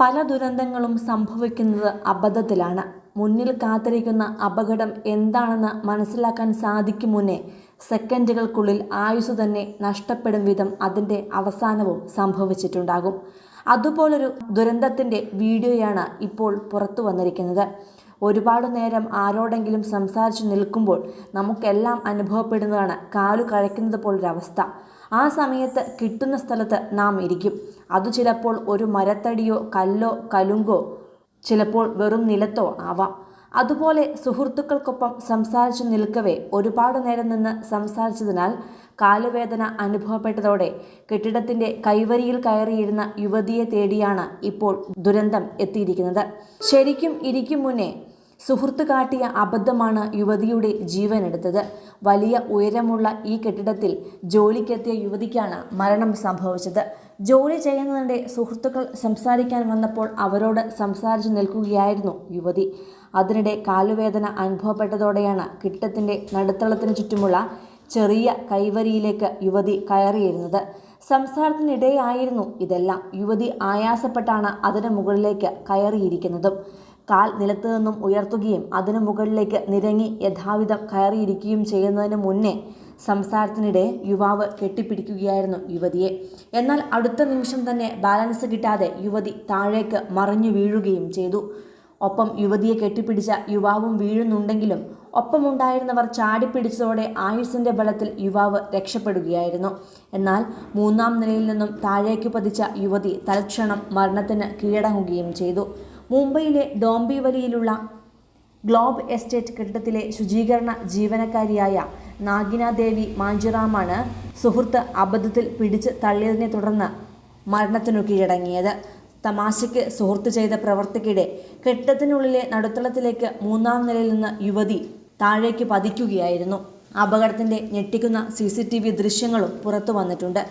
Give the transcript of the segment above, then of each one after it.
പല ദുരന്തങ്ങളും സംഭവിക്കുന്നത് അബദ്ധത്തിലാണ്. മുന്നിൽ കാത്തിരിക്കുന്ന അപകടം എന്താണെന്ന് മനസ്സിലാക്കാൻ സാധിക്കും മുന്നേ സെക്കൻഡുകൾക്കുള്ളിൽ ആയുസ് തന്നെ നഷ്ടപ്പെടും വിധം അതിന്റെ അവസാനവും സംഭവിച്ചിട്ടുണ്ടാകും. അതുപോലൊരു ദുരന്തത്തിന്റെ വീഡിയോയാണ് ഇപ്പോൾ പുറത്തു വന്നിരിക്കുന്നത്. ഒരുപാട് നേരം ആരോടെങ്കിലും സംസാരിച്ചു നിൽക്കുമ്പോൾ നമുക്കെല്ലാം അനുഭവപ്പെടുന്നതാണ് കാലു കഴയ്ക്കുന്നത് പോലൊരവസ്ഥ. ആ സമയത്ത് കിട്ടുന്ന സ്ഥലത്ത് നാം ഇരിക്കും. അത് ചിലപ്പോൾ ഒരു മരത്തടിയോ കല്ലോ കലുങ്കോ ചിലപ്പോൾ വെറും നിലത്തോ ആവാം. അതുപോലെ സുഹൃത്തുക്കൾക്കൊപ്പം സംസാരിച്ചു നിൽക്കവേ ഒരുപാട് നേരം നിന്ന് സംസാരിച്ചതിനാൽ കാലുവേദന അനുഭവപ്പെട്ടതോടെ കെട്ടിടത്തിന്റെ കൈവരിയിൽ കയറിയിരുന്ന യുവതിയെ തേടിയാണ് ഇപ്പോൾ ദുരന്തം എത്തിയിരിക്കുന്നത്. ശരിക്കും ഇരിക്കും മുന്നേ സുഹൃത്ത് കാട്ടിയ അബദ്ധമാണ് യുവതിയുടെ ജീവനെടുത്തത് വലിയ ഉയരമുള്ള ഈ കെട്ടിടത്തിൽ ജോലിക്കെത്തിയ യുവതിക്കാണ് മരണം സംഭവിച്ചത്. ജോലി ചെയ്യുന്നതിന്റെ സുഹൃത്തുക്കൾ സംസാരിക്കാൻ വന്നപ്പോൾ അവരോട് സംസാരിച്ചു നിൽക്കുകയായിരുന്നു യുവതി. അതിനിടെ കാലുവേദന അനുഭവപ്പെട്ടതോടെയാണ് കിട്ടത്തിന്റെ നടുത്തളത്തിന് ചുറ്റുമുള്ള ചെറിയ കൈവരിയിലേക്ക് യുവതി കയറിയിരുന്നത്. സംസാരത്തിനിടെയായിരുന്നു ഇതെല്ലാം. യുവതി ആയാസപ്പെട്ടാണ് അതിന് മുകളിലേക്ക് കയറിയിരിക്കുന്നതും. കാൽ നിലത്ത് നിന്നും ഉയർത്തുകയും അതിനു മുകളിലേക്ക് നിരങ്ങി യഥാവിധം കയറിയിരിക്കുകയും ചെയ്യുന്നതിന് മുന്നേ സംസാരത്തിനിടെ യുവാവ് കെട്ടിപ്പിടിക്കുകയായിരുന്നു യുവതിയെ. എന്നാൽ അടുത്ത നിമിഷം തന്നെ ബാലൻസ് കിട്ടാതെ യുവതി താഴേക്ക് മറിഞ്ഞു വീഴുകയും ചെയ്തു. ഒപ്പം യുവതിയെ കെട്ടിപ്പിടിച്ച യുവാവും വീഴുന്നുണ്ടെങ്കിലും ഒപ്പമുണ്ടായിരുന്നവർ ചാടിപ്പിടിച്ചതോടെ ആയുസിന്റെ ബലത്തിൽ യുവാവ് രക്ഷപ്പെടുകയായിരുന്നു. എന്നാൽ മൂന്നാം നിലയിൽ നിന്നും താഴേക്ക് പതിച്ച യുവതി തൽക്ഷണം മരണത്തിന് കീഴടങ്ങുകയും ചെയ്തു. മുംബൈയിലെ ഡോംബിവലിയിലുള്ള ഗ്ലോബ് എസ്റ്റേറ്റ് കെട്ടിടത്തിലെ ശുചീകരണ ജീവനക്കാരിയായ നാഗിനാദേവി മാഞ്ചിറാമാണ് സുഹൃത്ത് അബദ്ധത്തിൽ പിടിച്ച് തള്ളിയതിനെ തുടർന്ന് മരണത്തിനു കീഴടങ്ങിയത്. തമാശയ്ക്ക് സുഹൃത്ത് ചെയ്ത പ്രവർത്തിക്കിടെ കെട്ടത്തിനുള്ളിലെ നടുത്തളത്തിലേക്ക് മൂന്നാം നിലയിൽ നിന്ന് യുവതി താഴേക്ക് പതിക്കുകയായിരുന്നു. അപകടത്തിന്റെ ഞെട്ടിക്കുന്ന സി സി ടി വി ദൃശ്യങ്ങളും പുറത്തു വന്നിട്ടുണ്ട്.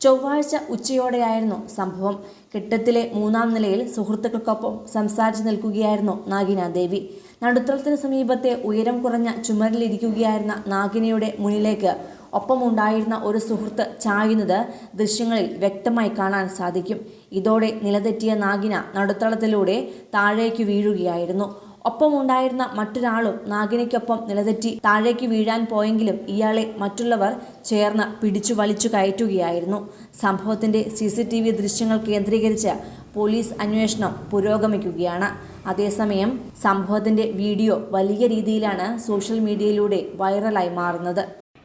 ചൊവ്വാഴ്ച ഉച്ചയോടെയായിരുന്നു സംഭവം. കെട്ടത്തിലെ മൂന്നാം നിലയിൽ സുഹൃത്തുക്കൾക്കൊപ്പം സംസാരിച്ചു നിൽക്കുകയായിരുന്നു നാഗിന ദേവി. നടുത്തളത്തിന് സമീപത്തെ ഉയരം കുറഞ്ഞ ചുമരിലിരിക്കുകയായിരുന്ന നാഗിനയുടെ മുന്നിലേക്ക് ഒപ്പമുണ്ടായിരുന്ന ഒരു സുഹൃത്ത് ചായുന്നത് ദൃശ്യങ്ങളിൽ വ്യക്തമായി കാണാൻ സാധിക്കും. ഇതോടെ നിലതെറ്റിയ നാഗിന നടുത്തളത്തിലൂടെ താഴേക്ക് വീഴുകയായിരുന്നു. ഒപ്പമുണ്ടായിരുന്ന മറ്റൊരാളും നാഗിനയ്ക്കൊപ്പം നിലതെറ്റി താഴേക്ക് വീഴാൻ പോയെങ്കിലും ഇയാളെ മറ്റുള്ളവർ ചേർന്ന് പിടിച്ചു വലിച്ചു കയറ്റുകയായിരുന്നു. സംഭവത്തിന്റെ സി സി ടി വി ദൃശ്യങ്ങൾ കേന്ദ്രീകരിച്ച് പോലീസ് അന്വേഷണം പുരോഗമിക്കുകയാണ്. അതേസമയം സംഭവത്തിന്റെ വീഡിയോ വലിയ രീതിയിലാണ് സോഷ്യൽ മീഡിയയിലൂടെ വൈറലായി മാറുന്നത്.